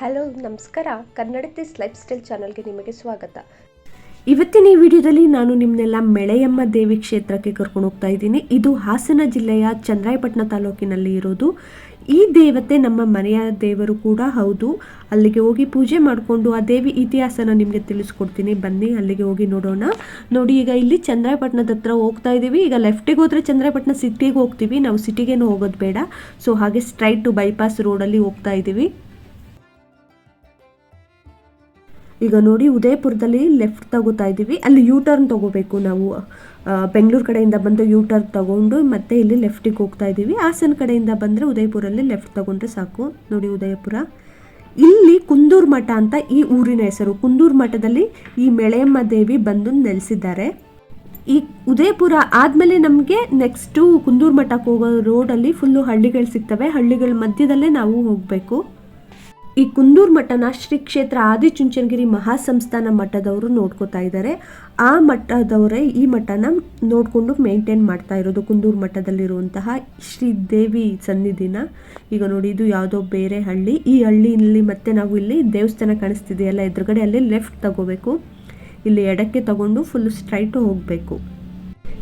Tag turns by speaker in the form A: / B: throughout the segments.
A: ನಮಸ್ಕಾರ. ಕನ್ನಡತಿಸ್ life style ಚಾನಲ್ಗೆ ನಿಮಗೆ ಸ್ವಾಗತ.
B: ಇವತ್ತಿನ ಈ ವಿಡಿಯೋದಲ್ಲಿ ನಾನು ನಿಮ್ಮನ್ನೆಲ್ಲ ಮೆಳೆಯಮ್ಮ ದೇವಿ ಕ್ಷೇತ್ರಕ್ಕೆ ಕರ್ಕೊಂಡು ಹೋಗ್ತಾ ಇದ್ದೀನಿ. ಇದು ಹಾಸನ ಜಿಲ್ಲೆಯ ಚಂದ್ರಾಯಪಟ್ಟಣ ತಾಲೂಕಿನಲ್ಲಿ ಇರೋದು. ಈ ದೇವತೆ ನಮ್ಮ ಮನೆಯ ದೇವರು ಕೂಡ ಹೌದು. ಅಲ್ಲಿಗೆ ಹೋಗಿ ಪೂಜೆ ಮಾಡಿಕೊಂಡು ಆ ದೇವಿ ಇತಿಹಾಸನ ನಿಮಗೆ ತಿಳಿಸ್ಕೊಡ್ತೀನಿ. ಬನ್ನಿ, ಅಲ್ಲಿಗೆ ಹೋಗಿ ನೋಡೋಣ. ನೋಡಿ, ಈಗ ಇಲ್ಲಿ ಚಂದ್ರಾಯಪಟ್ಟಣದ ಹತ್ರ ಹೋಗ್ತಾ ಇದ್ದೀವಿ. ಈಗ ಲೆಫ್ಟಿಗೆ ಹೋದರೆ ಚಂದ್ರಾಯಪಟ್ಟಣ ಸಿಟಿಗೆ ಹೋಗ್ತೀವಿ. ನಾವು ಸಿಟಿಗೇನು ಹೋಗೋದು ಬೇಡ. ಸೊ, ಹಾಗೆ ಸ್ಟ್ರೈಟ್ ಟು ಬೈಪಾಸ್ ರೋಡಲ್ಲಿ ಹೋಗ್ತಾ ಇದ್ದೀವಿ. ಈಗ ನೋಡಿ ಉದಯಪುರದಲ್ಲಿ ಲೆಫ್ಟ್ ತಗೋತಾ ಇದ್ದೀವಿ. ಅಲ್ಲಿ ಯೂ ಟರ್ನ್ ತಗೋಬೇಕು ನಾವು. ಬೆಂಗಳೂರು ಕಡೆಯಿಂದ ಬಂದು ಯೂ ಟರ್ನ್ ತಗೊಂಡು ಮತ್ತೆ ಇಲ್ಲಿ ಲೆಫ್ಟಿಗೆ ಹೋಗ್ತಾ ಇದ್ದೀವಿ. ಹಾಸನ ಕಡೆಯಿಂದ ಬಂದರೆ ಉದಯಪುರಲ್ಲಿ ಲೆಫ್ಟ್ ತಗೊಂಡ್ರೆ ಸಾಕು. ನೋಡಿ ಉದಯಪುರ. ಇಲ್ಲಿ ಕುಂದೂರು ಮಠ ಅಂತ ಈ ಊರಿನ ಹೆಸರು. ಕುಂದೂರು ಮಠದಲ್ಲಿ ಈ ಮೆಳೆಯಮ್ಮ ದೇವಿ ಬಂದು ನೆಲೆಸಿದ್ದಾರೆ. ಈ ಉದಯಪುರ ಆದಮೇಲೆ ನಮಗೆ ನೆಕ್ಸ್ಟು ಕುಂದೂರು ಮಠಕ್ಕೆ ಹೋಗೋ ರೋಡಲ್ಲಿ ಫುಲ್ಲು ಹಳ್ಳಿಗಳು ಸಿಗ್ತವೆ. ಹಳ್ಳಿಗಳ ಮಧ್ಯದಲ್ಲೇ ನಾವು ಹೋಗಬೇಕು. ಈ ಕುಂದೂರು ಮಠನ ಶ್ರೀ ಕ್ಷೇತ್ರ ಆದಿಚುಂಚನಗಿರಿ ಮಹಾಸಂಸ್ಥಾನ ಮಠದವರು ನೋಡ್ಕೋತಾ ಇದ್ದಾರೆ. ಆ ಮಠದವರೇ ಈ ಮಠನ ನೋಡಿಕೊಂಡು ಮೇಂಟೈನ್ ಮಾಡ್ತಾ ಇರೋದು. ಕುಂದೂರು ಮಠದಲ್ಲಿರುವಂತಹ ಶ್ರೀ ದೇವಿ ಸನ್ನಿಧಿನ. ಈಗ ನೋಡಿ, ಇದು ಯಾವುದೋ ಬೇರೆ ಹಳ್ಳಿ. ಈ ಹಳ್ಳಿಯಲ್ಲಿ ಮತ್ತೆ ನಾವು ಇಲ್ಲಿ ದೇವಸ್ಥಾನ ಕಾಣಿಸ್ತಿದೆಯಲ್ಲ, ಎದುರುಗಡೆ ಅಲ್ಲಿ ಲೆಫ್ಟ್ ತಗೋಬೇಕು. ಇಲ್ಲಿ ಎಡಕ್ಕೆ ತಗೊಂಡು ಫುಲ್ ಸ್ಟ್ರೈಟು ಹೋಗಬೇಕು.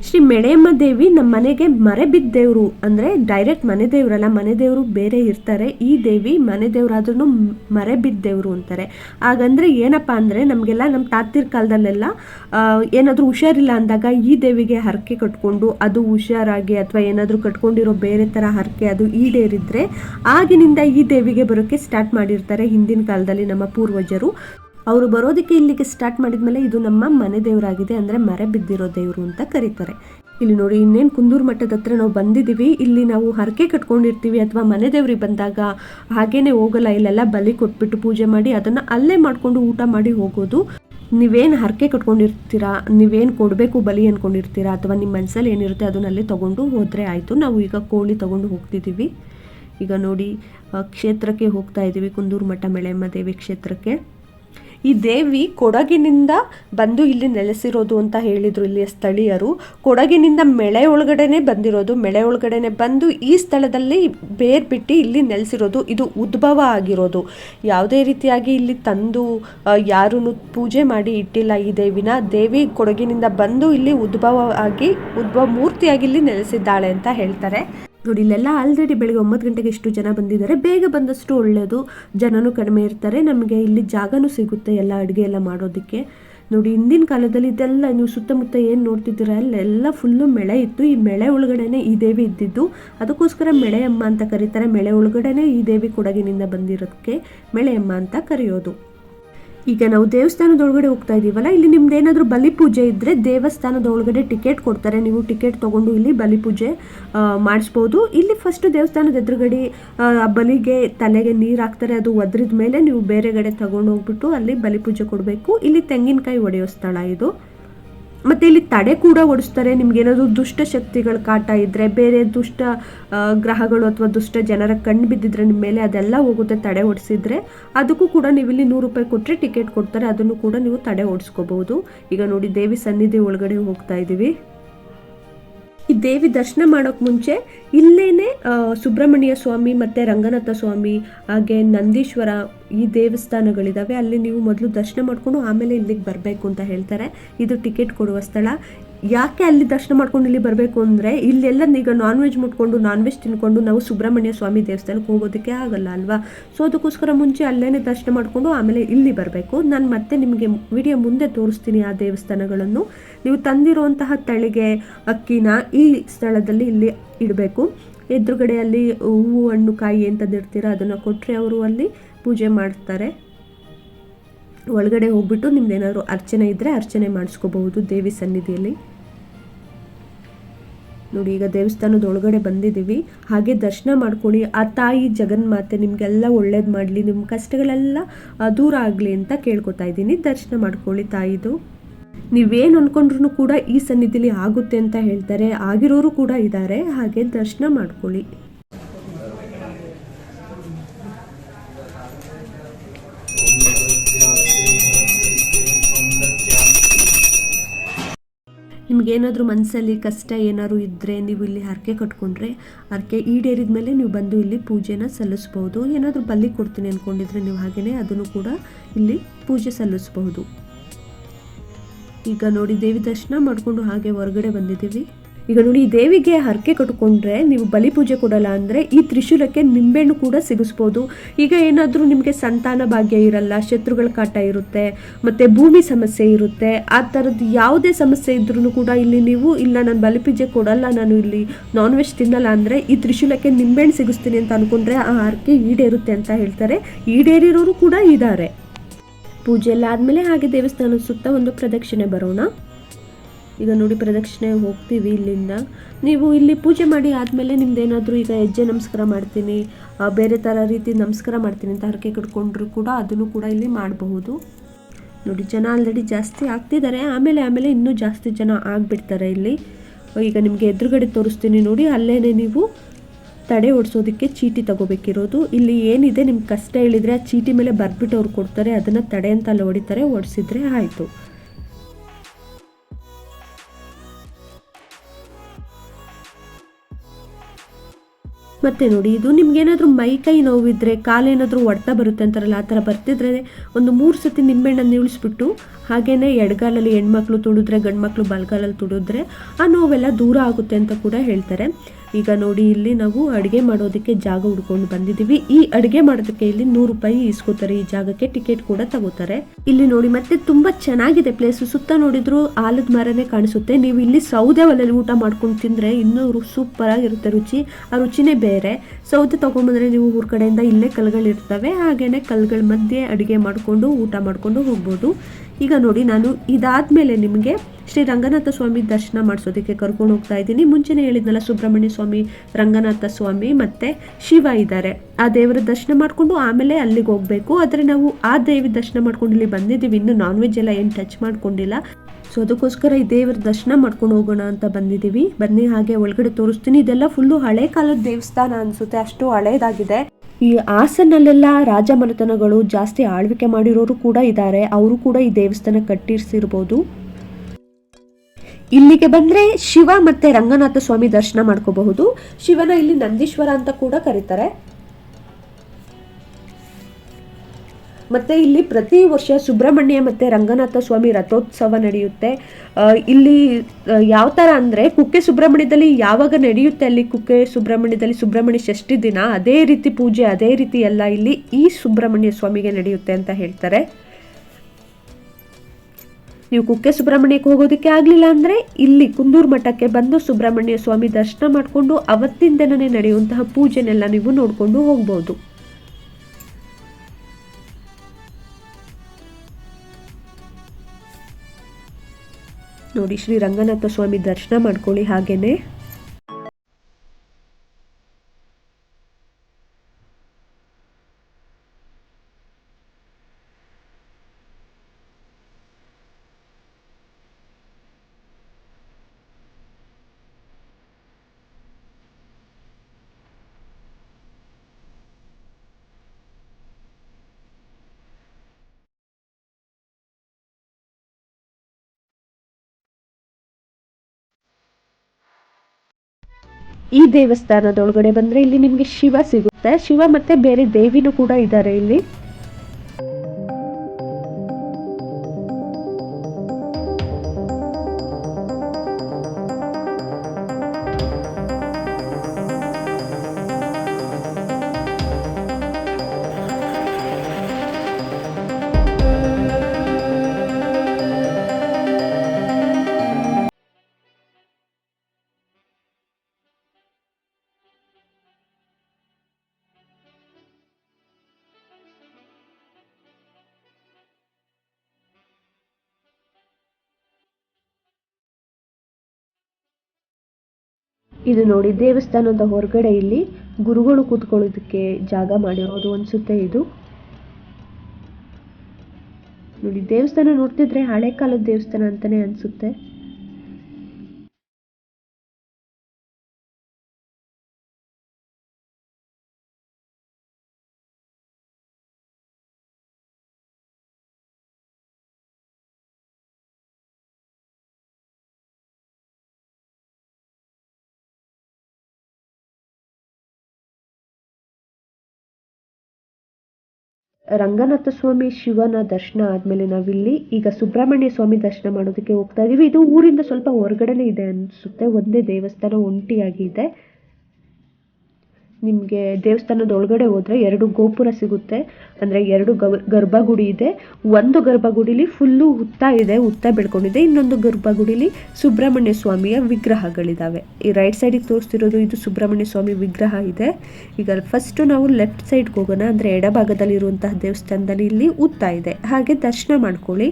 B: ಶ್ರೀ ಮೆಳೆಯಮ್ಮ ದೇವಿ ನಮ್ಮ ಮನೆಗೆ ಮರೆ ದೇವರು ಅಂದರೆ ಡೈರೆಕ್ಟ್ ಮನೆ ದೇವರಲ್ಲ, ಮನೆ ದೇವರು ಬೇರೆ ಇರ್ತಾರೆ. ಈ ದೇವಿ ಮನೆ ದೇವರಾದ್ರೂ ಮರೆ ದೇವರು ಅಂತಾರೆ. ಹಾಗಂದ್ರೆ ಏನಪ್ಪ ಅಂದರೆ ನಮಗೆಲ್ಲ ನಮ್ಮ ತಾತಿರ ಕಾಲದಲ್ಲೆಲ್ಲ ಏನಾದರೂ ಹುಷಾರಿಲ್ಲ ಅಂದಾಗ ಈ ದೇವಿಗೆ ಹರಕೆ ಕಟ್ಕೊಂಡು, ಅದು ಹುಷಾರಾಗಿ ಅಥವಾ ಏನಾದರೂ ಕಟ್ಕೊಂಡಿರೋ ಬೇರೆ ಥರ ಹರಕೆ ಅದು ಈಡೇರಿದ್ರೆ, ಆಗಿನಿಂದ ಈ ದೇವಿಗೆ ಬರೋಕ್ಕೆ ಸ್ಟಾರ್ಟ್ ಮಾಡಿರ್ತಾರೆ ಹಿಂದಿನ ಕಾಲದಲ್ಲಿ ನಮ್ಮ ಪೂರ್ವಜರು. ಅವರು ಬರೋದಕ್ಕೆ ಇಲ್ಲಿಗೆ ಸ್ಟಾರ್ಟ್ ಮಾಡಿದ್ಮೇಲೆ ಇದು ನಮ್ಮ ಮನೆ ದೇವರಾಗಿದೆ ಅಂದರೆ ಮರೆ ಬಿದ್ದಿರೋ ದೇವರು ಅಂತ ಕರೀತಾರೆ. ಇಲ್ಲಿ ನೋಡಿ, ಇನ್ನೇನು ಕುಂದೂರು ಮಠದ ಹತ್ರ ನಾವು ಬಂದಿದ್ದೀವಿ. ಇಲ್ಲಿ ನಾವು ಹರಕೆ ಕಟ್ಕೊಂಡಿರ್ತೀವಿ ಅಥವಾ ಮನೆ ದೇವ್ರಿಗೆ ಬಂದಾಗ ಹಾಗೇನೆ ಹೋಗಲ್ಲ, ಇಲ್ಲೆಲ್ಲ ಬಲಿ ಕೊಟ್ಬಿಟ್ಟು ಪೂಜೆ ಮಾಡಿ ಅದನ್ನು ಅಲ್ಲೇ ಮಾಡಿಕೊಂಡು ಊಟ ಮಾಡಿ ಹೋಗೋದು. ನೀವೇನು ಹರಕೆ ಕಟ್ಕೊಂಡಿರ್ತೀರಾ, ನೀವೇನು ಕೊಡಬೇಕು ಬಲಿ ಅಂದ್ಕೊಂಡಿರ್ತೀರಾ ಅಥವಾ ನಿಮ್ಮ ಮನಸ್ಸಲ್ಲಿ ಏನಿರುತ್ತೆ ಅದನ್ನ ಅಲ್ಲೇ ತೊಗೊಂಡು ಹೋದರೆ ಆಯಿತು. ನಾವು ಈಗ ಕೋಳಿ ತೊಗೊಂಡು ಹೋಗ್ತಿದ್ದೀವಿ. ಈಗ ನೋಡಿ ಕ್ಷೇತ್ರಕ್ಕೆ ಹೋಗ್ತಾ ಇದ್ದೀವಿ ಕುಂದೂರು ಮಠ, ಮೆಳೆಮ್ಮ ದೇವಿ ಕ್ಷೇತ್ರಕ್ಕೆ. ಈ ದೇವಿ ಕೊಡಗಿನಿಂದ ಬಂದು ಇಲ್ಲಿ ನೆಲೆಸಿರೋದು ಅಂತ ಹೇಳಿದರು ಇಲ್ಲಿಯ ಸ್ಥಳೀಯರು. ಕೊಡಗಿನಿಂದ ಮೆಳೆ ಒಳಗಡೆನೆ ಬಂದಿರೋದು. ಮಳೆ ಒಳಗಡೆನೆ ಬಂದು ಈ ಸ್ಥಳದಲ್ಲಿ ಬೇರ್ಬಿಟ್ಟು ಇಲ್ಲಿ ನೆಲೆಸಿರೋದು. ಇದು ಉದ್ಭವ ಆಗಿರೋದು. ಯಾವುದೇ ರೀತಿಯಾಗಿ ಇಲ್ಲಿ ತಂದು ಯಾರೂ ಪೂಜೆ ಮಾಡಿ ಇಟ್ಟಿಲ್ಲ ಈ ದೇವಿನ. ದೇವಿ ಕೊಡಗಿನಿಂದ ಬಂದು ಇಲ್ಲಿ ಉದ್ಭವ ಆಗಿ ಉದ್ಭವ ಮೂರ್ತಿಯಾಗಿ ಇಲ್ಲಿ ನೆಲೆಸಿದ್ದಾಳೆ ಅಂತ ಹೇಳ್ತಾರೆ. ನೋಡಿ, ಇಲ್ಲೆಲ್ಲ ಆಲ್ರೆಡಿ ಬೆಳಗ್ಗೆ ಒಂಬತ್ತು ಗಂಟೆಗೆ ಎಷ್ಟು ಜನ ಬಂದಿದ್ದಾರೆ. ಬೇಗ ಬಂದಷ್ಟು ಒಳ್ಳೆಯದು ಜನನೂ ಕಡಿಮೆ ಇರ್ತಾರೆ. ನಮಗೆ ಇಲ್ಲಿ ಜಾಗನೂ ಸಿಗುತ್ತೆ ಎಲ್ಲ ಅಡುಗೆ ಎಲ್ಲ ಮಾಡೋದಕ್ಕೆ. ನೋಡಿ, ಹಿಂದಿನ ಕಾಲದಲ್ಲಿ ಇದೆಲ್ಲ ನೀವು ಸುತ್ತಮುತ್ತ ಏನು ನೋಡ್ತಿದ್ದೀರ? ಅಲ್ಲೆಲ್ಲ ಫುಲ್ಲು ಮಳೆ ಇತ್ತು. ಈ ಮೆಳೆ ಒಳಗಡೆನೆ ಈ ದೇವಿ ಇದ್ದಿದ್ದು. ಅದಕ್ಕೋಸ್ಕರ ಮೆಳೆಯಮ್ಮ ಅಂತ ಕರೀತಾರೆ. ಮಳೆ ಒಳಗಡೆನೆ ಈ ದೇವಿ ಕೊಡಗಿನಿಂದ ಬಂದಿರೋದಕ್ಕೆ ಮೆಳೆಯಮ್ಮ ಅಂತ ಕರೆಯೋದು. ಈಗ ನಾವು ದೇವಸ್ಥಾನದ ಒಳಗಡೆ ಹೋಗ್ತಾ ಇದ್ದೀವಲ್ಲ ಇಲ್ಲಿ ನಿಮ್ದು ಏನಾದರೂ ಬಲಿ ಪೂಜೆ ಇದ್ದರೆ ದೇವಸ್ಥಾನದ ಒಳಗಡೆ ಟಿಕೆಟ್ ಕೊಡ್ತಾರೆ. ನೀವು ಟಿಕೆಟ್ ತೊಗೊಂಡು ಇಲ್ಲಿ ಬಲಿ ಪೂಜೆ ಮಾಡಿಸ್ಬೋದು. ಇಲ್ಲಿ ಫಸ್ಟ್ ದೇವಸ್ಥಾನದ ಎದುರುಗಡೆ ಬಲಿಗೆ ತಲೆಗೆ ನೀರು ಹಾಕ್ತಾರೆ. ಅದು ಒದ್ರಿದ ಮೇಲೆ ನೀವು ಬೇರೆ ಕಡೆ ತಗೊಂಡು ಹೋಗ್ಬಿಟ್ಟು ಅಲ್ಲಿ ಬಲಿ ಪೂಜೆ ಕೊಡಬೇಕು. ಇಲ್ಲಿ ತೆಂಗಿನಕಾಯಿ ಒಡೆಯೋ ಸ್ಥಳ ಇದು. ಮತ್ತೆ ಇಲ್ಲಿ ತಡೆ ಕೂಡ ಓಡಿಸ್ತಾರೆ. ನಿಮ್ಗೆ ಏನಾದರೂ ದುಷ್ಟ ಶಕ್ತಿಗಳ ಕಾಟ ಇದ್ರೆ, ಬೇರೆ ದುಷ್ಟ ಗ್ರಹಗಳು ಅಥವಾ ದುಷ್ಟ ಜನರ ಕಣ್ಣು ಬಿದ್ದಿದ್ರೆ ನಿಮ್ಮ ಮೇಲೆ ಅದೆಲ್ಲ ಹೋಗುತ್ತೆ ತಡೆ ಓಡಿಸಿದ್ರೆ. ಅದಕ್ಕೂ ಕೂಡ ನೀವು ಇಲ್ಲಿ ನೂರು ರೂಪಾಯಿ ಕೊಟ್ಟರೆ ಟಿಕೆಟ್ ಕೊಡ್ತಾರೆ. ಅದನ್ನು ಕೂಡ ನೀವು ತಡೆ ಓಡಿಸ್ಕೋಬಹುದು. ಈಗ ನೋಡಿ ದೇವಿ ಸನ್ನಿಧಿ ಒಳಗಡೆ ಹೋಗ್ತಾ ಇದ್ದೀವಿ ಈ ದೇವಿ ದರ್ಶನ ಮಾಡೋಕೆ ಮುಂಚೆ ಇಲ್ಲೇನೆ ಸುಬ್ರಹ್ಮಣ್ಯ ಸ್ವಾಮಿ ಮತ್ತು ರಂಗನಾಥ ಸ್ವಾಮಿ, ಹಾಗೆ ನಂದೀಶ್ವರ ಈ ದೇವಸ್ಥಾನಗಳಿದ್ದಾವೆ ಅಲ್ಲಿ ನೀವು ಮೊದಲು ದರ್ಶನ ಮಾಡಿಕೊಂಡು ಆಮೇಲೆ ಇಲ್ಲಿಗೆ ಬರಬೇಕು ಅಂತ ಹೇಳ್ತಾರೆ. ಇದು ಟಿಕೆಟ್ ಕೊಡುವ ಸ್ಥಳ. ಯಾಕೆ ಅಲ್ಲಿ ದರ್ಶನ ಮಾಡ್ಕೊಂಡು ಇಲ್ಲಿ ಬರಬೇಕು ಅಂದರೆ ಇಲ್ಲೆಲ್ಲ ಈಗ ನಾನ್ ವೆಜ್ ಮುಟ್ಕೊಂಡು ನಾನ್ ವೆಜ್ ತಿನ್ಕೊಂಡು ನಾವು ಸುಬ್ರಹ್ಮಣ್ಯ ಸ್ವಾಮಿ ದೇವಸ್ಥಾನಕ್ಕೆ ಹೋಗೋದಕ್ಕೆ ಆಗಲ್ಲ ಅಲ್ವಾ? ಸೊ ಅದಕ್ಕೋಸ್ಕರ ಮುಂಚೆ ಅಲ್ಲೇ ದರ್ಶನ ಮಾಡಿಕೊಂಡು ಆಮೇಲೆ ಇಲ್ಲಿ ಬರಬೇಕು. ನಾನು ಮತ್ತೆ ನಿಮಗೆ ವಿಡಿಯೋ ಮುಂದೆ ತೋರಿಸ್ತೀನಿ ಆ ದೇವಸ್ಥಾನಗಳನ್ನು. ನೀವು ತಂದಿರುವಂತಹ ತಳಿಗೆ ಅಕ್ಕಿನ ಈ ಸ್ಥಳದಲ್ಲಿ ಇಲ್ಲಿ ಇಡಬೇಕು. ಎದುರುಗಡೆ ಅಲ್ಲಿ ಹೂವು, ಹಣ್ಣು, ಕಾಯಿ ಅಂತ ಇರ್ತೀರಾ ಅದನ್ನು ಕೊಟ್ಟರೆ ಅವರು ಅಲ್ಲಿ ಪೂಜೆ ಮಾಡ್ತಾರೆ. ಒಳಗಡೆ ಹೋಗ್ಬಿಟ್ಟು ನಿಮ್ದು ಏನಾದ್ರು ಅರ್ಚನೆ ಇದ್ದರೆ ಅರ್ಚನೆ ಮಾಡಿಸ್ಕೋಬಹುದು ದೇವಿ ಸನ್ನಿಧಿಯಲ್ಲಿ. ನೋಡಿ, ಈಗ ದೇವಸ್ಥಾನದ ಒಳಗಡೆ ಬಂದಿದ್ದೀವಿ. ಹಾಗೆ ದರ್ಶನ ಮಾಡ್ಕೊಳ್ಳಿ. ಆ ತಾಯಿ ಜಗನ್ಮಾತೆ ನಿಮಗೆಲ್ಲ ಒಳ್ಳೇದು ಮಾಡಲಿ. ನಿಮ್ಮ ಕಷ್ಟಗಳೆಲ್ಲ ದೂರ ಆಗಲಿ ಅಂತ ಕೇಳ್ಕೊತಾ ಇದ್ದೀನಿ. ದರ್ಶನ ಮಾಡ್ಕೊಳ್ಳಿ ತಾಯಿದು. ನೀವೇನು ಅಂದ್ಕೊಂಡ್ರು ಕೂಡ ಈ ಸನ್ನಿಧಿಲಿ ಆಗುತ್ತೆ ಅಂತ ಹೇಳ್ತಾರೆ. ಆಗಿರೋರು ಕೂಡ ಇದ್ದಾರೆ. ಹಾಗೆ ದರ್ಶನ ಮಾಡ್ಕೊಳ್ಳಿ. ಏನಾದರೂ ಮನಸ್ಸಲ್ಲಿ ಕಷ್ಟ ಏನಾದರೂ ಇದ್ದರೆ ನೀವು ಇಲ್ಲಿ ಹರಕೆ ಕಟ್ಕೊಂಡ್ರೆ ಹರಕೆ ಈಡೇರಿದ ಮೇಲೆ ನೀವು ಬಂದು ಇಲ್ಲಿ ಪೂಜೆನ ಸಲ್ಲಿಸ್ಬೋದು. ಏನಾದರೂ ಬಲ್ಲಿ ಕೊಡ್ತೀನಿ ಅಂದ್ಕೊಂಡಿದ್ರೆ ನೀವು ಹಾಗೆಯೇ ಅದನ್ನು ಕೂಡ ಇಲ್ಲಿ ಪೂಜೆ ಸಲ್ಲಿಸ್ಬಹುದು ಈಗ ನೋಡಿ ದೇವಿ ದರ್ಶನ ಮಾಡಿಕೊಂಡು ಹಾಗೆ ಹೊರಗಡೆ ಬಂದಿದ್ದೀವಿ. ಈಗ ನೋಡಿ, ದೇವಿಗೆ ಹರಕೆ ಕಟ್ಕೊಂಡ್ರೆ ನೀವು ಬಲಿಪೂಜೆ ಕೊಡಲ್ಲ ಅಂದರೆ ಈ ತ್ರಿಶೂಲಕ್ಕೆ ನಿಂಬೆಹಣ್ಣು ಕೂಡ ಸಿಗಿಸ್ಬೋದು. ಈಗ ಏನಾದರೂ ನಿಮಗೆ ಸಂತಾನ ಭಾಗ್ಯ ಇರಲ್ಲ, ಶತ್ರುಗಳ ಕಾಟ ಇರುತ್ತೆ, ಮತ್ತು ಭೂಮಿ ಸಮಸ್ಯೆ ಇರುತ್ತೆ, ಆ ಥರದ್ದು ಯಾವುದೇ ಸಮಸ್ಯೆ ಇದ್ರೂ ಕೂಡ ಇಲ್ಲಿ ನೀವು, ಇಲ್ಲ ನಾನು ಬಲಿ ಪೂಜೆ ಕೊಡಲ್ಲ, ನಾನು ಇಲ್ಲಿ ನಾನ್ ವೆಜ್ ತಿನ್ನಲ್ಲ ಅಂದರೆ ಈ ತ್ರಿಶೂಲಕ್ಕೆ ನಿಂಬೆಹಣ್ಣು ಸಿಗಿಸ್ತೀನಿ ಅಂತ ಅಂದ್ಕೊಂಡ್ರೆ ಆ ಹರಕೆ ಈಡೇರುತ್ತೆ ಅಂತ ಹೇಳ್ತಾರೆ. ಈಡೇರಿರೋರು ಕೂಡ ಇದ್ದಾರೆ. ಪೂಜೆ ಎಲ್ಲ ಆದಮೇಲೆ ಹಾಗೆ ದೇವಸ್ಥಾನದ ಸುತ್ತ ಒಂದು ಪ್ರದಕ್ಷಿಣೆ ಬರೋಣ. ಈಗ ನೋಡಿ ಪ್ರದಕ್ಷಿಣೆ ಹೋಗ್ತೀವಿ ಇಲ್ಲಿಂದ. ನೀವು ಇಲ್ಲಿ ಪೂಜೆ ಮಾಡಿ ಆದಮೇಲೆ ನಿಮ್ದೇನಾದರೂ ಈಗ ಹೆಜ್ಜೆ ನಮಸ್ಕಾರ ಮಾಡ್ತೀನಿ ಬೇರೆ ಥರ ರೀತಿ ನಮಸ್ಕಾರ ಮಾಡ್ತೀನಿ ಅಂತ ಹರಕೆ ಕಟ್ಕೊಂಡ್ರು ಕೂಡ ಅದನ್ನು ಕೂಡ ಇಲ್ಲಿ ಮಾಡಬಹುದು. ನೋಡಿ, ಜನ ಆಲ್ರೆಡಿ ಜಾಸ್ತಿ ಆಗ್ತಿದ್ದಾರೆ. ಆಮೇಲೆ ಆಮೇಲೆ ಇನ್ನೂ ಜಾಸ್ತಿ ಜನ ಆಗಿಬಿಡ್ತಾರೆ ಇಲ್ಲಿ. ಈಗ ನಿಮಗೆ ಎದುರುಗಡೆ ತೋರಿಸ್ತೀನಿ ನೋಡಿ ಅಲ್ಲೇ ನೀವು ತಡೆ ಓಡಿಸೋದಕ್ಕೆ ಚೀಟಿ ತಗೋಬೇಕಿರೋದು. ಇಲ್ಲಿ ಏನಿದೆ, ನಿಮ್ಗೆ ಕಷ್ಟ ಹೇಳಿದರೆ ಆ ಚೀಟಿ ಮೇಲೆ ಬರ್ಬಿಟ್ಟು ಅವ್ರು ಕೊಡ್ತಾರೆ, ಅದನ್ನು ತಡೆ ಅಂತ ಅಲ್ಲಿ ಹೊಡಿತಾರೆ ಓಡಿಸಿದ್ರೆ ಆಯಿತು. ಮತ್ತೆ ನೋಡಿ, ಇದು ನಿಮ್ಗೇನಾದ್ರೂ ಮೈ ಕೈ ನೋವಿದ್ರೆ ಕಾಲೇನಾದರೂ ಒಡ್ತಾ ಬರುತ್ತೆ ಅಂತಾರಲ್ಲ, ಆ ಥರ ಬರ್ತಿದ್ರೆ ಒಂದು ಮೂರು ಸತಿ ನಿಂಬೆಹಣ್ಣನ್ನು ಇಳಿಸ್ಬಿಟ್ಟು ಹಾಗೇನೆ ಎಡಗಾಲಲ್ಲಿ ಹೆಣ್ಮಕ್ಳು ತುಳಿದ್ರೆ, ಗಂಡ್ಮಕ್ಳು ಬಲ್ಗಾಲಲ್ಲಿ ತುಳಿದ್ರೆ, ಆ ನೋವೆಲ್ಲ ದೂರ ಆಗುತ್ತೆ ಅಂತ ಕೂಡ ಹೇಳ್ತಾರೆ. ಈಗ ನೋಡಿ ಇಲ್ಲಿ ನಾವು ಅಡುಗೆ ಮಾಡೋದಕ್ಕೆ ಜಾಗ ಹುಡ್ಕೊಂಡು ಬಂದಿದ್ದೀವಿ. ಈ ಅಡುಗೆ ಮಾಡೋದಕ್ಕೆ ಇಲ್ಲಿ ನೂರು ರೂಪಾಯಿ ಇಸ್ಕೋತಾರೆ ಈ ಜಾಗಕ್ಕೆ ಟಿಕೆಟ್ ಕೂಡ ತಗೋತಾರೆ. ಇಲ್ಲಿ ನೋಡಿ ಮತ್ತೆ ತುಂಬಾ ಚೆನ್ನಾಗಿದೆ ಪ್ಲೇಸ್ ಸುತ್ತ ನೋಡಿದ್ರು ಆಲದ ಮರನೇ ಕಾಣಿಸುತ್ತೆ. ನೀವು ಇಲ್ಲಿ ಸೌದೆ ಒಲೆಯಲ್ಲಿ ಊಟ ಮಾಡ್ಕೊಂಡು ತಿಂದ್ರೆ ಇನ್ನೂ ಸೂಪರ್ ಆಗಿರುತ್ತೆ ರುಚಿ. ಆ ರುಚಿನೇ ಬೇರೆ. ಸೌದೆ ತಗೊಂಡ್ಬಂದ್ರೆ ನೀವು ಊರ್ ಕಡೆಯಿಂದ ಇಲ್ಲೇ ಕಲ್ಗಳಿರ್ತವೆ ಹಾಗೇನೆ ಕಲ್ಗಳ ಮಧ್ಯೆ ಅಡುಗೆ ಮಾಡಿಕೊಂಡು ಊಟ ಮಾಡಿಕೊಂಡು ಹೋಗ್ಬೋದು. ಈಗ ನೋಡಿ ನಾನು ಇದಾದ್ಮೇಲೆ ನಿಮಗೆ ಶ್ರೀ ರಂಗನಾಥ ಸ್ವಾಮಿ ದರ್ಶನ ಮಾಡಿಸೋದಕ್ಕೆ ಕರ್ಕೊಂಡು ಹೋಗ್ತಾ ಇದ್ದೀನಿ. ಮುಂಚೆನೇ ಹೇಳಿದ್ನಲ್ಲ ಸುಬ್ರಹ್ಮಣ್ಯ ಸ್ವಾಮಿ, ರಂಗನಾಥ ಸ್ವಾಮಿ ಮತ್ತೆ ಶಿವ ಇದ್ದಾರೆ. ಆ ದೇವರ ದರ್ಶನ ಮಾಡಿಕೊಂಡು ಆಮೇಲೆ ಅಲ್ಲಿಗೆ ಹೋಗಬೇಕು. ಆದರೆ ನಾವು ಆ ದೇವಿ ದರ್ಶನ ಮಾಡ್ಕೊಂಡು ಇಲ್ಲಿ ಬಂದಿದ್ದೀವಿ. ಇನ್ನು ನಾನ್ ವೆಜ್ ಎಲ್ಲ ಏನು ಟಚ್ ಮಾಡ್ಕೊಂಡಿಲ್ಲ. ಸೊ ಅದಕ್ಕೋಸ್ಕರ ಈ ದೇವರ ದರ್ಶನ ಮಾಡ್ಕೊಂಡು ಹೋಗೋಣ ಅಂತ ಬಂದಿದ್ದೀವಿ. ಬನ್ನಿ, ಹಾಗೆ ಒಳಗಡೆ ತೋರಿಸ್ತೀನಿ. ಇದೆಲ್ಲ ಫುಲ್ಲು ಹಳೆ ಕಾಲದ ದೇವಸ್ಥಾನ ಅನ್ಸುತ್ತೆ. ಅಷ್ಟು ಹಳೇದಾಗಿದೆ. ಈ ಹಾಸನಲ್ಲೆಲ್ಲ ರಾಜ ಮನೆತನಗಳು ಜಾಸ್ತಿ ಆಳ್ವಿಕೆ ಮಾಡಿರೋರು ಕೂಡ ಇದ್ದಾರೆ. ಅವರು ಕೂಡ ಈ ದೇವಸ್ಥಾನ ಕಟ್ಟಿಸಿರ್ಬೋದು ಇಲ್ಲಿಗೆ ಬಂದ್ರೆ ಶಿವ ಮತ್ತೆ ರಂಗನಾಥ ಸ್ವಾಮಿ ದರ್ಶನ ಮಾಡ್ಕೋಬಹುದು. ಶಿವನ ಇಲ್ಲಿ ನಂದೀಶ್ವರ ಅಂತ ಕೂಡ ಕರೀತಾರೆ. ಮತ್ತೆ ಇಲ್ಲಿ ಪ್ರತಿ ವರ್ಷ ಸುಬ್ರಹ್ಮಣ್ಯ ಮತ್ತೆ ರಂಗನಾಥ ಸ್ವಾಮಿ ರಥೋತ್ಸವ ನಡೆಯುತ್ತೆ. ಇಲ್ಲಿ ಯಾವ ಥರ ಅಂದರೆ ಕುಕ್ಕೆ ಸುಬ್ರಹ್ಮಣ್ಯದಲ್ಲಿ ಯಾವಾಗ ನಡೆಯುತ್ತೆ ಅಲ್ಲಿ ಕುಕ್ಕೆ ಸುಬ್ರಹ್ಮಣ್ಯದಲ್ಲಿ ಸುಬ್ರಹ್ಮಣ್ಯ ಷಷ್ಠಿ ದಿನ, ಅದೇ ರೀತಿ ಪೂಜೆ, ಅದೇ ರೀತಿ ಎಲ್ಲ ಇಲ್ಲಿ ಈ ಸುಬ್ರಹ್ಮಣ್ಯ ಸ್ವಾಮಿಗೆ ನಡೆಯುತ್ತೆ ಅಂತ ಹೇಳ್ತಾರೆ. ನೀವು ಕುಕ್ಕೆ ಸುಬ್ರಹ್ಮಣ್ಯಕ್ಕೆ ಹೋಗೋದಕ್ಕೆ ಆಗಲಿಲ್ಲ ಅಂದರೆ ಇಲ್ಲಿ ಕುಂದೂರು ಮಠಕ್ಕೆ ಬಂದು ಸುಬ್ರಹ್ಮಣ್ಯ ಸ್ವಾಮಿ ದರ್ಶನ ಮಾಡಿಕೊಂಡು ಅವತ್ತಿಂದನೇ ನಡೆಯುವಂತಹ ಪೂಜೆನೆಲ್ಲ ನೀವು ನೋಡಿಕೊಂಡು ಹೋಗ್ಬೋದು. ನೋಡಿ ಶ್ರೀ ರಂಗನಾಥ ಸ್ವಾಮಿ ದರ್ಶನ ಮಾಡ್ಕೊಳ್ಳಿ ಹಾಗೇನೆ. ಈ ದೇವಸ್ಥಾನದೊಳಗಡೆ ಬಂದ್ರೆ ಇಲ್ಲಿ ನಿಮಗೆ ಶಿವ ಸಿಗುತ್ತೆ. ಶಿವ ಮತ್ತೆ ಬೇರೆ ದೇವಿನೂ ಕೂಡ ಇದ್ದಾರೆ ಇಲ್ಲಿ. ಇದು ನೋಡಿ ದೇವಸ್ಥಾನದ ಹೊರಗಡೆ ಇಲ್ಲಿ ಗುರುಗಳು ಕೂತ್ಕೊಳ್ಳೋದಕ್ಕೆ ಜಾಗ ಮಾಡಿರೋದು ಅನ್ಸುತ್ತೆ ಇದು. ನೋಡಿ ದೇವಸ್ಥಾನ ನೋಡ್ತಿದ್ರೆ ಹಳೆ ಕಾಲದ ದೇವಸ್ಥಾನ ಅಂತಾನೆ ಅನ್ಸುತ್ತೆ. ರಂಗನಾಥ ಸ್ವಾಮಿ ಶಿವನ ದರ್ಶನ ಆದಮೇಲೆ ನಾವಿಲ್ಲಿ ಈಗ ಸುಬ್ರಹ್ಮಣ್ಯ ಸ್ವಾಮಿ ದರ್ಶನ ಮಾಡೋದಕ್ಕೆ ಹೋಗ್ತಾ ಇದ್ದೀವಿ ಇದು ಊರಿಂದ ಸ್ವಲ್ಪ ಹೊರಗಡೆನೇ ಇದೆ ಅನಿಸುತ್ತೆ. ಒಂದೇ ದೇವಸ್ಥಾನ ಒಂಟಿಯಾಗಿದೆ ನಿಮಗೆ ದೇವಸ್ಥಾನದ ಒಳಗಡೆ ಹೋದರೆ ಎರಡು ಗೋಪುರ ಸಿಗುತ್ತೆ. ಅಂದರೆ ಎರಡು ಗರ್ಭಗುಡಿ ಇದೆ. ಒಂದು ಗರ್ಭಗುಡಿಲಿ ಫುಲ್ಲು ಹುತ್ತ ಇದೆ, ಹುತ್ತ ಬೆಳ್ಕೊಂಡಿದೆ. ಇನ್ನೊಂದು ಗರ್ಭಗುಡಿಲಿ ಸುಬ್ರಹ್ಮಣ್ಯ ಸ್ವಾಮಿಯ ವಿಗ್ರಹಗಳಿದ್ದಾವೆ ಈ ರೈಟ್ ಸೈಡಿಗೆ ತೋರಿಸ್ತಿರೋದು ಇದು ಸುಬ್ರಹ್ಮಣ್ಯ ಸ್ವಾಮಿ ವಿಗ್ರಹ ಇದೆ. ಈಗ ಫಸ್ಟು ನಾವು ಲೆಫ್ಟ್ ಸೈಡ್ಗೆ ಹೋಗೋಣ. ಅಂದರೆ ಎಡಭಾಗದಲ್ಲಿರುವಂತಹ ದೇವಸ್ಥಾನದಲ್ಲಿ ಇಲ್ಲಿ ಹುತ್ತ ಇದೆ. ಹಾಗೆ ದರ್ಶನ ಮಾಡ್ಕೊಳ್ಳಿ.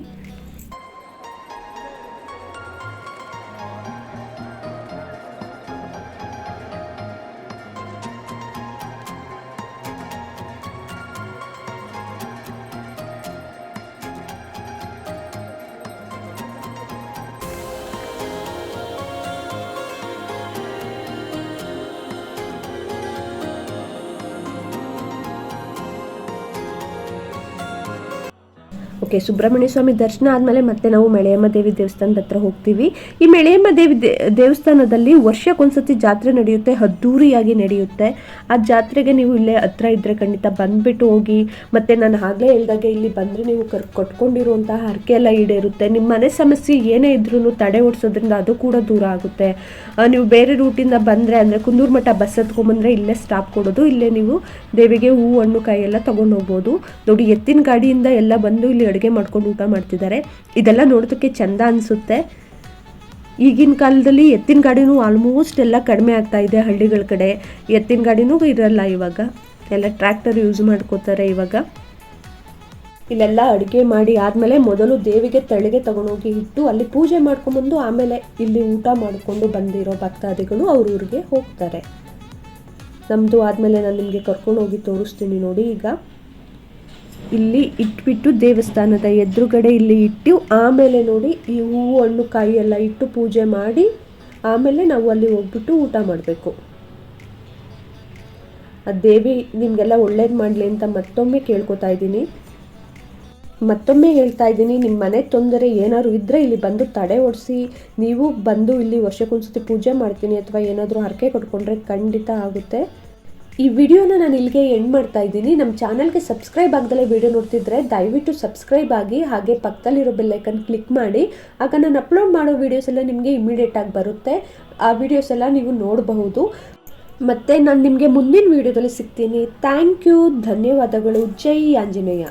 B: ಓಕೆ, ಸುಬ್ರಹ್ಮಣ್ಯ ಸ್ವಾಮಿ ದರ್ಶನ ಆದಮೇಲೆ ಮತ್ತೆ ನಾವು ಮೆಳೆಯಮ್ಮ ದೇವಿ ದೇವಸ್ಥಾನದ ಹತ್ರ ಹೋಗ್ತೀವಿ. ಈ ಮೆಳೆಯಮ್ಮ ದೇವಿ ದೇವಸ್ಥಾನದಲ್ಲಿ ವರ್ಷಕ್ಕೊಂದ್ಸತಿ ಜಾತ್ರೆ ನಡೆಯುತ್ತೆ, ಅದ್ದೂರಿಯಾಗಿ ನಡೆಯುತ್ತೆ. ಆ ಜಾತ್ರೆಗೆ ನೀವು ಇಲ್ಲೇ ಹತ್ರ ಇದ್ದರೆ ಖಂಡಿತ ಬಂದ್ಬಿಟ್ಟು ಹೋಗಿ, ಮತ್ತೆ ನಾನು ಆಗಲೇ ಹೇಳಿದಾಗೆ ಇಲ್ಲಿ ಬಂದರೆ ನೀವು ಕರ್, ಕೊಟ್ಕೊಂಡಿರುವಂತಹ ಹರಕೆ ಎಲ್ಲ ಈಡೇರುತ್ತೆ. ನಿಮ್ಮ ಮನೆ ಸಮಸ್ಯೆ ಏನೇ ಇದ್ರೂ ತಡೆ ಓಡಿಸೋದ್ರಿಂದ ಅದು ಕೂಡ ದೂರ ಆಗುತ್ತೆ. ನೀವು ಬೇರೆ ರೂಟಿಂದ ಬಂದರೆ ಅಂದರೆ ಕುಂದೂರು ಮಠ ಬಸ್ ಹತ್ಕೊಂಡ್ಬಂದ್ರೆ ಇಲ್ಲೇ ಸ್ಟಾಪ್ ಕೊಡೋದು, ಇಲ್ಲೇ ನೀವು ದೇವಿಗೆ ಹೂ ಹಣ್ಣು ಕಾಯಿ ಎಲ್ಲ ತಗೊಂಡು ಹೋಗ್ಬೋದು ನೋಡಿ, ಎತ್ತಿನ ಗಾಡಿಯಿಂದ ಎಲ್ಲ ಬಂದು ಇಲ್ಲಿ ಅಡುಗೆ ಮಾಡ್ಕೊಂಡು ಊಟ ಮಾಡ್ತಿದ್ದಾರೆ. ಇದೆಲ್ಲ ನೋಡೋದಕ್ಕೆ ಚಂದ ಅನಿಸುತ್ತೆ. ಈಗಿನ ಕಾಲದಲ್ಲಿ ಎತ್ತಿನ ಗಾಡಿನೂ ಆಲ್ಮೋಸ್ಟ್ ಎಲ್ಲ ಕಡಿಮೆ ಆಗ್ತಾ ಇದೆ ಹಳ್ಳಿಗಳ ಕಡೆ. ಎತ್ತಿನ ಗಾಡಿನೂ ಇರಲ್ಲ ಇವಾಗ. ಎಲ್ಲ ಟ್ರ್ಯಾಕ್ಟರ್ ಯೂಸ್ ಮಾಡ್ಕೋತಾರೆ ಇವಾಗ. ಇಲ್ಲೆಲ್ಲ ಅಡುಗೆ ಮಾಡಿ ಆದಮೇಲೆ ಮೊದಲು ದೇವಿಗೆ ತಳಿಗೆ ತಗೊಂಡೋಗಿ ಇಟ್ಟು ಅಲ್ಲಿ ಪೂಜೆ ಮಾಡ್ಕೊಂಬಂದು ಆಮೇಲೆ ಇಲ್ಲಿ ಊಟ ಮಾಡಿಕೊಂಡು ಬಂದಿರೋ ಭಕ್ತಾದಿಗಳು ಅವ್ರ ಊರಿಗೆ ಹೋಗ್ತಾರೆ. ನಮ್ಮದು ಆದಮೇಲೆ ನಾನು ನಿಮಗೆ ಕರ್ಕೊಂಡು ಹೋಗಿ ತೋರಿಸ್ತೀನಿ ನೋಡಿ ಈಗ. ಇಲ್ಲಿ ಇಟ್ಬಿಟ್ಟು ದೇವಸ್ಥಾನದ ಎದುರುಗಡೆ ಇಲ್ಲಿ ಇಟ್ಟು ಆಮೇಲೆ ನೋಡಿ ಈ ಹೂವು ಹಣ್ಣು ಕಾಯಿ ಎಲ್ಲ ಇಟ್ಟು ಪೂಜೆ ಮಾಡಿ ಆಮೇಲೆ ನಾವು ಅಲ್ಲಿ ಹೋಗ್ಬಿಟ್ಟು ಊಟ ಮಾಡಬೇಕು. ಆ ದೇವಿ ನಿಮಗೆಲ್ಲ ಒಳ್ಳೇದು ಮಾಡಲಿ ಅಂತ ಮತ್ತೊಮ್ಮೆ ಕೇಳ್ಕೊತಾ ಇದ್ದೀನಿ. ಮತ್ತೊಮ್ಮೆ ಹೇಳ್ತಾ ಇದ್ದೀನಿ ನಿಮ್ಮ ಮನೆ ತೊಂದರೆ ಏನಾದ್ರು ಇದ್ದರೆ ಇಲ್ಲಿ ಬಂದು ತಡೆ ಓಡಿಸಿ ನೀವು ಬಂದು ಇಲ್ಲಿ ವರ್ಷಕ್ಕೊಂದ್ಸತಿ ಪೂಜೆ ಮಾಡ್ತೀನಿ ಅಥವಾ ಏನಾದರೂ ಹರಕೆ ಕೊಟ್ಕೊಂಡ್ರೆ ಖಂಡಿತ ಆಗುತ್ತೆ. ಈ ವಿಡಿಯೋನ ನಾನು ಇಲ್ಲಿಗೆ ಎಂಡ್ ಮಾಡ್ತಾ ಇದ್ದೀನಿ. ನಮ್ಮ ಚಾನಲ್ಗೆ ಸಬ್ಸ್ಕ್ರೈಬ್ ಆಗದಲ್ಲೇ ವಿಡಿಯೋ ನೋಡ್ತಿದ್ರೆ ದಯವಿಟ್ಟು ಸಬ್ಸ್ಕ್ರೈಬ್ ಆಗಿ, ಹಾಗೆ ಪಕ್ಕದಲ್ಲಿರೋ ಬೆಲ್ಲೈಕನ್ ಕ್ಲಿಕ್ ಮಾಡಿ. ಆಗ ನಾನು ಅಪ್ಲೋಡ್ ಮಾಡೋ ವೀಡಿಯೋಸ್ ಎಲ್ಲ ನಿಮಗೆ ಇಮಿಡಿಯೇಟಾಗಿ ಬರುತ್ತೆ. ಆ ವಿಡಿಯೋಸ್ ಎಲ್ಲ ನೀವು ನೋಡಬಹುದು. ಮತ್ತು ನಾನು ನಿಮಗೆ ಮುಂದಿನ ವಿಡಿಯೋದಲ್ಲಿ ಸಿಗ್ತೀನಿ. ಥ್ಯಾಂಕ್ ಯು ಧನ್ಯವಾದಗಳು. ಜೈ ಆಂಜನೇಯ.